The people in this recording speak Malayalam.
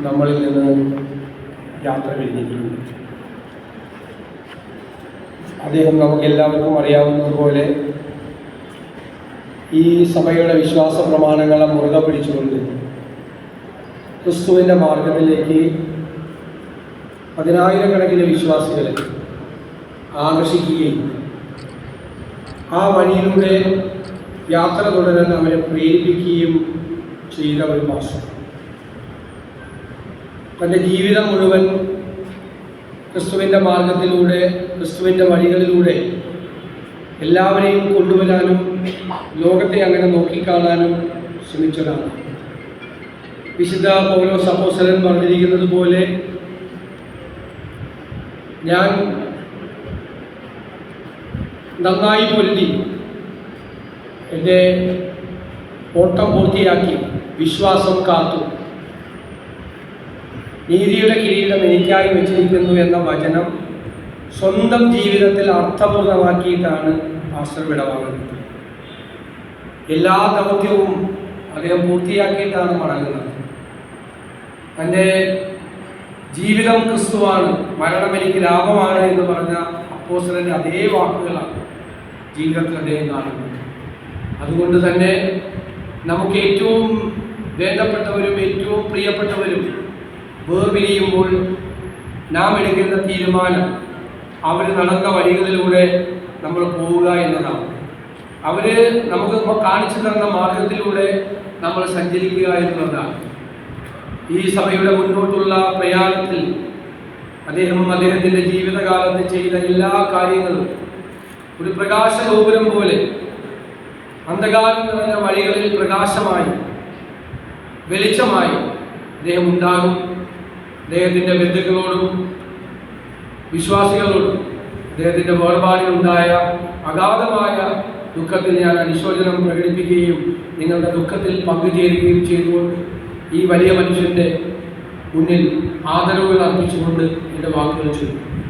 നമ്മളിൽ നിന്ന് യാത്ര പിരിഞ്ഞിട്ടുണ്ട് അദ്ദേഹം നമുക്ക് എല്ലാവർക്കും അറിയാവുന്നതുപോലെ ഈ സഭയുടെ വിശ്വാസ പ്രമാണങ്ങളെ മുറുകെ പിടിച്ചുകൊണ്ട് ക്രിസ്തുവിന്റെ മാർഗത്തിലേക്ക് പതിനായിരക്കണക്കിന് വിശ്വാസികളെ ആകർഷിക്കുകയും ആ വഴിയിലൂടെ യാത്ര തുടരാൻ അവരെ പ്രേരിപ്പിക്കുകയും ചെയ്ത ഒരു മാസം തന്റെ ജീവിതം മുഴുവൻ ക്രിസ്തുവിന്റെ മാർഗത്തിലൂടെ ക്രിസ്തുവിന്റെ വഴികളിലൂടെ എല്ലാവരെയും കൊണ്ടുവരാനും ലോകത്തെ അങ്ങനെ നോക്കിക്കാണാനും ശ്രമിച്ചതാണ്. വിശുദ്ധ പൗലോ സപ്പോസലൻ പറഞ്ഞിരിക്കുന്നത് പോലെ ഞാൻ നന്നായി പൊരുതി എന്റെ ഓട്ടം പൂർത്തിയാക്കി വിശ്വാസം കാത്തു. നീതിയുടെ കിരീടം എനിക്കായി വെച്ചിരിക്കുന്നു എന്ന വചനം സ്വന്തം ജീവിതത്തിൽ അർത്ഥപൂർണമാക്കിയിട്ടാണ് പാസ്റ്റർ വിടവാങ്ങുന്നത് എല്ലാ ദൗത്യവും അദ്ദേഹം പൂർത്തിയാക്കിയിട്ടാണ് മടങ്ങുന്നത്. തന്റെ ജീവിതം ക്രിസ്തുവാണ് മരണം എനിക്ക് ലാഭമാണ് എന്ന് പറഞ്ഞ അപ്പോസ്റ്റലിന്റെ അതേ വാക്കുകളാണ് ജീവിതത്തിൽ അദ്ദേഹം കാണുന്നത്. അതുകൊണ്ട് തന്നെ നമുക്ക് ഏറ്റവും വേണ്ടപ്പെട്ടവരും ഏറ്റവും പ്രിയപ്പെട്ടവരും വേർപിരിയുമ്പോൾ നാം എടുക്കുന്ന തീരുമാനം അവർ നടന്ന വഴികളിലൂടെ നമ്മൾ പോവുക എന്നതാണ്. അവർ നമുക്ക് കാണിച്ചു തന്ന മാർഗത്തിലൂടെ നമ്മൾ സഞ്ചരിക്കുക എന്നുള്ളതാണ് ഈ സഭയുടെ മുന്നോട്ടുള്ള പ്രയാണത്തിൽ അദ്ദേഹം അദ്ദേഹത്തിന്റെ ജീവിതകാലത്ത് ചെയ്ത എല്ലാ കാര്യങ്ങളും ഒരു പ്രകാശ ഗോപുരം പോലെ അന്ധകാരം നിറഞ്ഞ വഴികളിൽ പ്രകാശമായി വെളിച്ചമായി അദ്ദേഹം ഉണ്ടാകും. അദ്ദേഹത്തിന്റെ ബന്ധുക്കളോടും വിശ്വാസികളോടും അദ്ദേഹത്തിന്റെ വേർപാടിലുണ്ടായ അഗാധമായ ദുഃഖത്തിൽ ഞാൻ അനുശോചനം പ്രകടിപ്പിക്കുകയും നിങ്ങളുടെ ദുഃഖത്തിൽ പങ്കുചേരുകയും ചെയ്തുകൊണ്ട് ഈ വലിയ മനുഷ്യന്റെ മുന്നിൽ ആദരവുകൾ അർപ്പിച്ചുകൊണ്ട് എന്റെ വാക്കുകൾ ചൊല്ലും.